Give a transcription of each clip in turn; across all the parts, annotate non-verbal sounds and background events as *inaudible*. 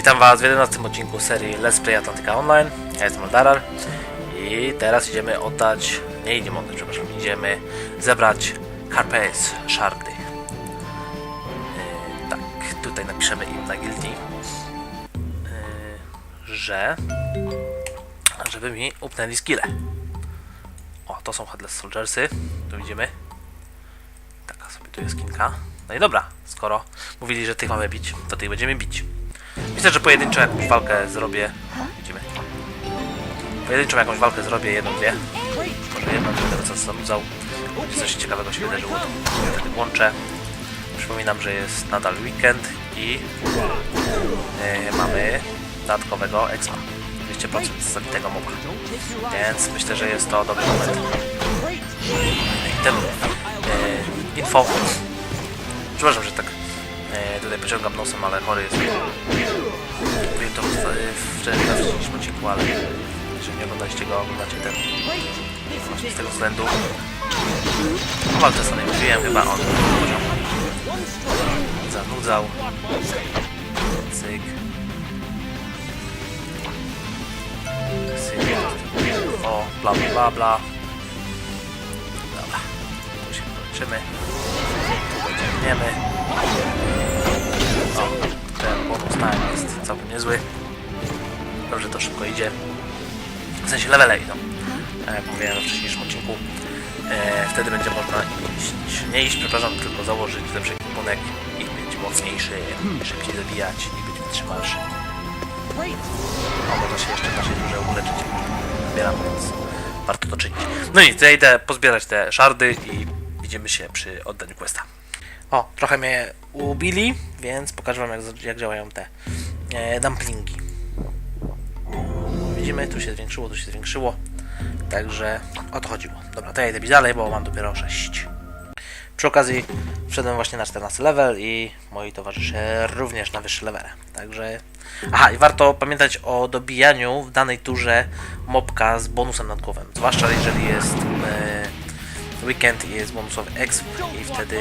Witam Was w 11 odcinku serii Let's Play Atlantica Online. Ja jestem Aldarar i teraz idziemy oddać, nie idziemy oddać, przepraszam, idziemy zebrać Harpes Shardy. Yy, tak, tutaj napiszemy im na gildii, yy, że żeby mi upnęli skille. O, to są Headless Soldiersy, tu widzimy. Taka sobie tu jest kilka. No i dobra, skoro mówili, że tych mamy bić, to tych będziemy bić. Myślę, że pojedynczo jakąś walkę zrobię. Widzimy. Pojedynczo jakąś walkę zrobię, jedną, dwie. Może jedną, będę co. Jeśli coś ciekawego się wydarzyło, to wtedy włączę. Przypominam, że jest nadal weekend i e, mamy dodatkowego expa. 200% z zabitego moba. Więc myślę, że jest to dobry moment. I ten e, info. Przepraszam, że tak e, tutaj pociągam nosem, ale chory jest. Mówiłem to w, w, odcinku, ale jeżeli nie oglądaliście go, oglądacie ten. Właśnie z tego względu. O walce sobie mówiłem, chyba on poziom zanudzał. Cyk. Cyk. O, bla bla bla. Dobra. Tu się kończymy. Tu. O, time jest całkiem niezły. Dobrze to szybko idzie. W sensie levele idą. Jak mówiłem we wcześniejszym odcinku. E, wtedy będzie można iść, nie iść, przepraszam, tylko założyć lepszy ekwipunek i być mocniejszy, szybciej zabijać i być wytrzymalszy. O, można się jeszcze naszej durze uleczyć. Zbieram, więc warto to czynić. No i idę pozbierać te szardy i widzimy się przy oddaniu questa. O, trochę mnie ubili, więc pokażę wam jak, jak działają te e, dumplingi. Widzimy, tu się zwiększyło, tu się zwiększyło. Także o to chodziło. Dobra, to ja idę dalej, bo mam dopiero 6. Przy okazji wszedłem właśnie na 14 level i moi towarzysze również na wyższe levele. Także. Aha, i warto pamiętać o dobijaniu w danej turze mobka z bonusem nadgłowym. Zwłaszcza jeżeli jest e, weekend jest bonusowy exp i wtedy,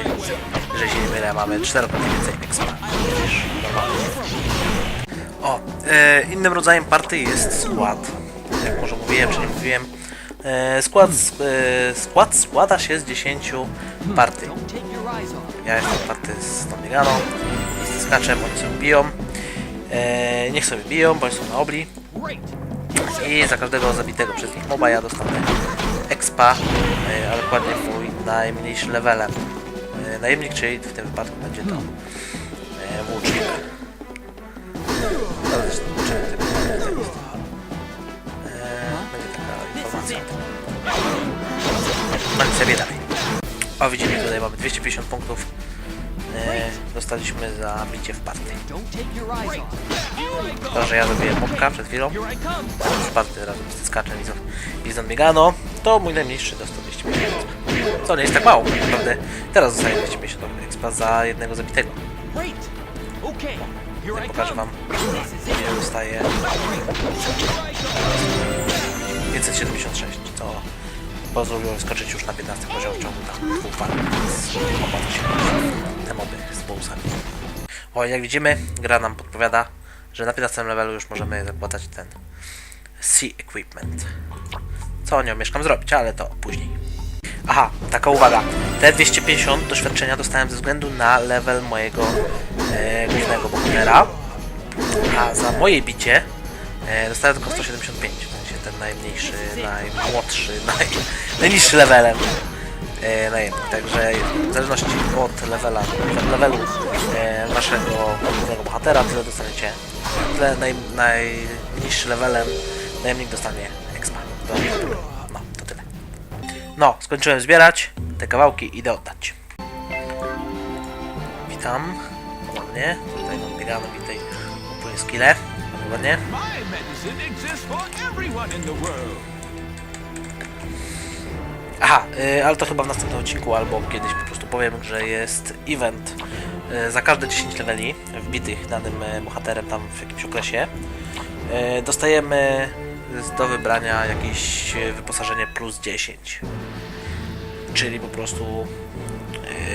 jeżeli się nie mylę, mamy 4 więcej expa niż normalnie. O, e, innym rodzajem party jest skład. Jak może mówiłem, czy nie mówiłem. E, skład, sk- e, skład składa się z 10 party. Ja jestem party z tą bieganą i z skaczem, oni sobie biją. E, niech sobie biją, bądź są na obli. I za każdego zabitego przez nich moba ja dostanę expa, e, ale dokładnie mój najmniejszy levelem. E, najemnik, czyli w tym wypadku będzie to e, włócznik. Gdzie będzie taka informacja. Sobie dalej. O, widzimy, tutaj mamy 250 punktów. Dostaliśmy za bicie w party. To, że ja zrobiłem mobka przed chwilą. Z party razem z skaczem i z- Megano, to mój najmniejszy dostał 250. Co nie jest tak mało, naprawdę. Teraz dostaję 250 expa za jednego zabitego. Ja pokażę wam, ile dostaję 576, co pozwoliło skoczyć już na 15 poziom w ciągu tam dwóch par, te moby z bonusami. O, jak widzimy, gra nam podpowiada, że na 15 levelu już możemy zakładać ten Sea Equipment. Co nią mieszkam zrobić, ale to później. Aha, taka uwaga. Te 250 doświadczenia dostałem ze względu na level mojego e, głównego bohatera. A za moje bicie e, dostałem tylko 175. W sensie ten najmniejszy, najmłodszy, *laughs* naj, najniższy levelem. E, najemny. Także w zależności od levela, levelu e, naszego głównego bohatera, tyle dostaniecie. Tyle naj, najniższy levelem najemnik dostanie. To, no, to tyle. No, skończyłem zbierać te kawałki i idę oddać. Witam. Ładnie. Tutaj mam i tutaj kupuję skille. Ładnie. Aha, y, ale to chyba w następnym odcinku albo kiedyś po prostu powiem, że jest event y, za każde 10 leveli wbitych danym y, bohaterem tam w jakimś okresie. y, Dostajemy z- do wybrania jakieś y, wyposażenie plus 10. Czyli po prostu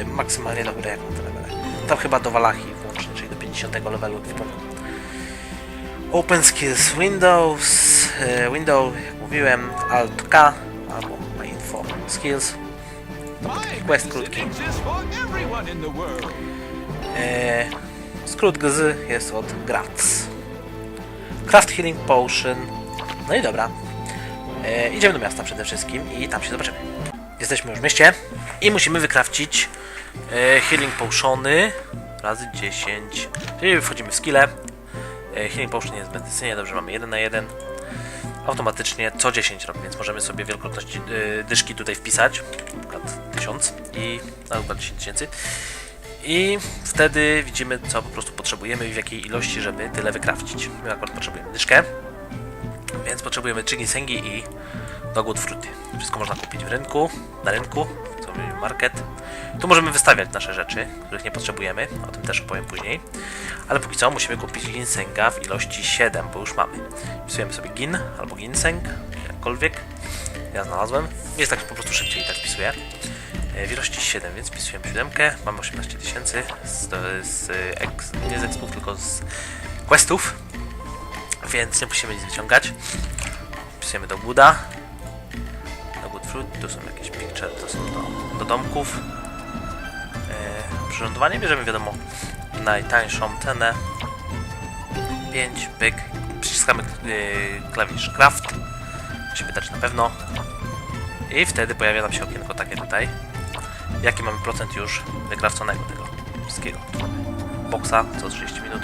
y, maksymalnie do góry jak na te levele. Tam chyba do Walachii włącznie, czyli do 50 levelu ekwipunku. Open Skills Windows, e, Window, jak mówiłem, Alt K albo Info Skills. Quest krótki. for everyone in the world. E, skrót GZ jest od GRATS. Craft Healing Potion. No i dobra. E, idziemy do miasta przede wszystkim i tam się zobaczymy. Jesteśmy już w mieście i musimy wykrafcić e, Healing Potiony razy 10. Czyli wchodzimy w skille. E, healing Potion jest medycynie, dobrze, mamy 1 na 1. Automatycznie co 10 robi, więc możemy sobie wielkość e, dyszki tutaj wpisać, na przykład 1000 i na przykład 10 tysięcy. I wtedy widzimy, co po prostu potrzebujemy i w jakiej ilości, żeby tyle wykrawcić. My akurat potrzebujemy dyszkę, więc potrzebujemy trzy ginsengi i dogwood fruity. Wszystko można kupić w rynku, na rynku, mówimy market. Tu możemy wystawiać nasze rzeczy, których nie potrzebujemy, o tym też opowiem później. Ale póki co musimy kupić ginsenga w ilości 7, bo już mamy. Wpisujemy sobie gin albo ginseng, jakkolwiek. Ja znalazłem. Jest tak po prostu szybciej i tak wpisuję. E, W ilości 7, więc wpisujemy 7. Mamy 18 tysięcy z, z nie z expów, tylko z questów. Więc nie musimy nic wyciągać. Wpisujemy do Buda. Do Good Fruit. Tu są jakieś picture, to są do, do domków. E, przyrządowanie bierzemy wiadomo najtańszą cenę. 5, pyk. Przyciskamy e, klawisz craft. Musimy dać na pewno. I wtedy pojawia nam się okienko takie tutaj. Jaki mamy procent już wykrawconego tego wszystkiego. Boxa co 30 minut.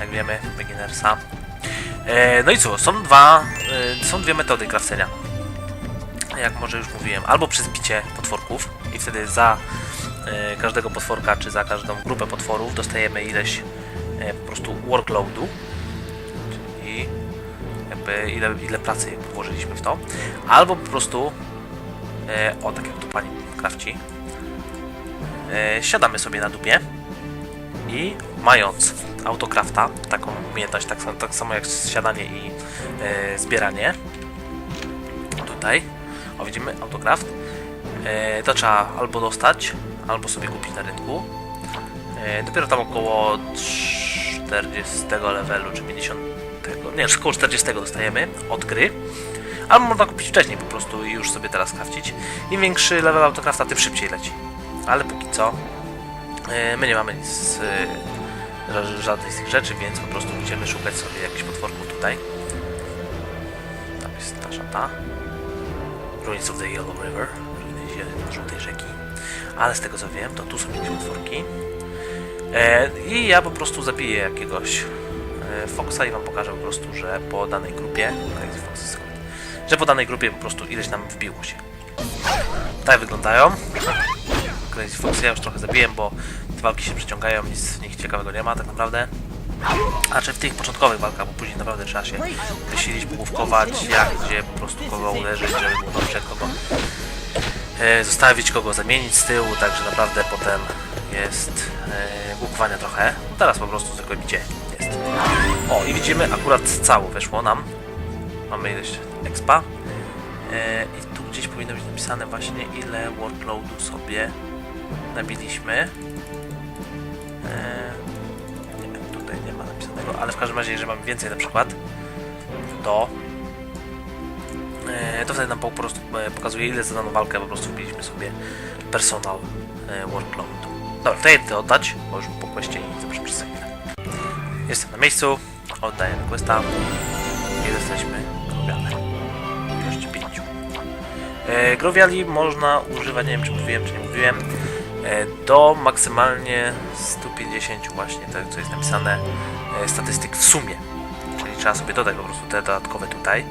Jak wiemy, beginnersa. E, no i co, są dwa, e, są dwie metody krawcenia. Jak może już mówiłem, albo przez bicie potworków i wtedy za e, każdego potworka, czy za każdą grupę potworów dostajemy ileś e, po prostu workloadu, czyli jakby ile, ile pracy włożyliśmy w to, albo po prostu e, o tak jak tu pani krawci e, siadamy sobie na dupie i mając autokrafta, taką umiejętność, tak, tak samo jak siadanie i e, zbieranie tutaj, o widzimy autokraft e, to trzeba albo dostać, albo sobie kupić na rynku e, dopiero tam około 40 levelu, czy 50 nie, około 40 dostajemy od gry Albo można kupić wcześniej po prostu i już sobie teraz krawcić. Im większy level autokrafta, tym szybciej leci. Ale póki co my nie mamy nic, e, ża- żadnej z tych rzeczy, więc po prostu będziemy szukać sobie jakichś potworków tutaj. Tam jest ta szata. Ruins of the Yellow River, ruiny żółtej rzeki. Ale z tego co wiem, to tu są jakieś potworki. E, I ja po prostu zabiję jakiegoś e, Foxa i wam pokażę po prostu, że po danej grupie że po danej grupie po prostu ileś nam wbiło się. Tak wyglądają. Crazy Fox ja już trochę zabiłem, bo te walki się przeciągają, nic w nich ciekawego nie ma tak naprawdę. A czy w tych początkowych walkach, bo później naprawdę trzeba się wysilić, główkować, jak, gdzie po prostu kogo uderzyć, żeby było dobrze, kogo e, zostawić, kogo zamienić z tyłu, także naprawdę potem jest e, trochę. Teraz po prostu zwykłe bicie jest. O, i widzimy, akurat cało weszło nam. Mamy ileś expa. E, I tu gdzieś powinno być napisane właśnie, ile workloadu sobie nabiliśmy. E, nie wiem, tutaj nie ma napisanego, ale w każdym razie, jeżeli mamy więcej na przykład, to e, to wtedy nam po prostu e, pokazuje, ile za daną walkę po prostu wbiliśmy sobie personal workloadu. Dobra, to jedę oddać, bo już po questie i zobaczymy przez chwilę. Jestem na miejscu, oddaję questa i jesteśmy. W ilości pięciu. Growiali można używać, nie wiem czy mówiłem, czy nie mówiłem, do maksymalnie 150 właśnie, tak co jest napisane, e, statystyk w sumie. Czyli trzeba sobie dodać po prostu te dodatkowe tutaj.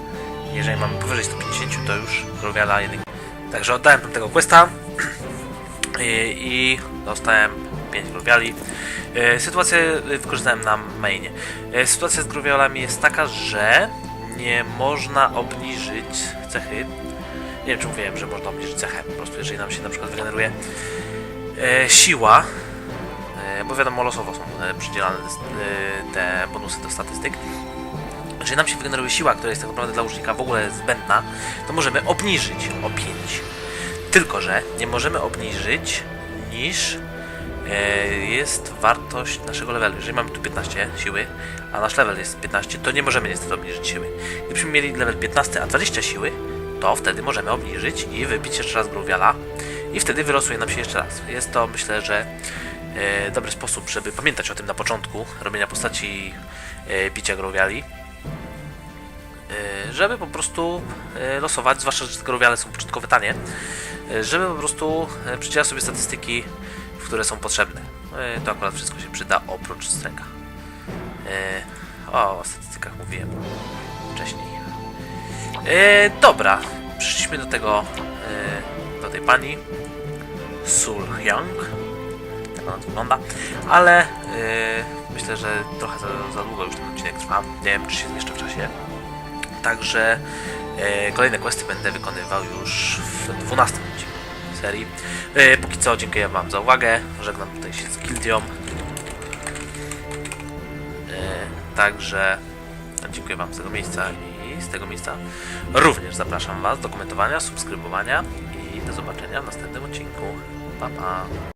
Jeżeli mamy powyżej 150, to już growiala jednego. Także oddałem tamtego questa i, i dostałem 5 growiali. E, Sytuację wykorzystałem na mainie. E, Sytuacja z growialami jest taka, że nie można obniżyć cechy. Nie wiem, czy mówiłem, że można obniżyć cechę. Po prostu, jeżeli nam się na przykład wygeneruje e, siła, e, bo wiadomo, losowo są przydzielane e, te bonusy do statystyk. Jeżeli nam się wygeneruje siła, która jest tak naprawdę dla użytkownika w ogóle zbędna, to możemy obniżyć o 5. Tylko, że nie możemy obniżyć niż e, jest wartość naszego levelu. Jeżeli mamy tu 15 siły, a nasz level jest 15, to nie możemy niestety obniżyć siły. Gdybyśmy mieli level 15, a 20 siły, to wtedy możemy obniżyć i wybić jeszcze raz Gruwiala i wtedy wyrosuje nam się jeszcze raz. Jest to myślę, że e, dobry sposób, żeby pamiętać o tym na początku robienia postaci e, bicia Gruwiali. E, żeby po prostu e, losować, zwłaszcza, że te Gruwiale są początkowe tanie, e, żeby po prostu e, przydzielać sobie statystyki, które są potrzebne. E, To akurat wszystko się przyda oprócz stręga. E, O, o statystykach mówiłem wcześniej. E, dobra, przyszliśmy do tego, e, do tej pani Sul Hyung. Tak ona wygląda, ale e, myślę, że trochę za, za długo już ten odcinek trwa. Nie wiem, czy się zmieszczę w czasie. Także e, kolejne questy będę wykonywał już w 12 odcinku serii. E, póki co dziękuję Wam za uwagę. Żegnam tutaj się z Gildią. E, także dziękuję Wam z tego miejsca i z tego miejsca również zapraszam Was do komentowania, subskrybowania i do zobaczenia w następnym odcinku. Pa.